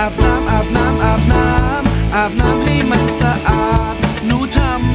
อาบน้ำอาบน้ำอาบน้ำอาบน้ำให้มันสะอาดหนูทำ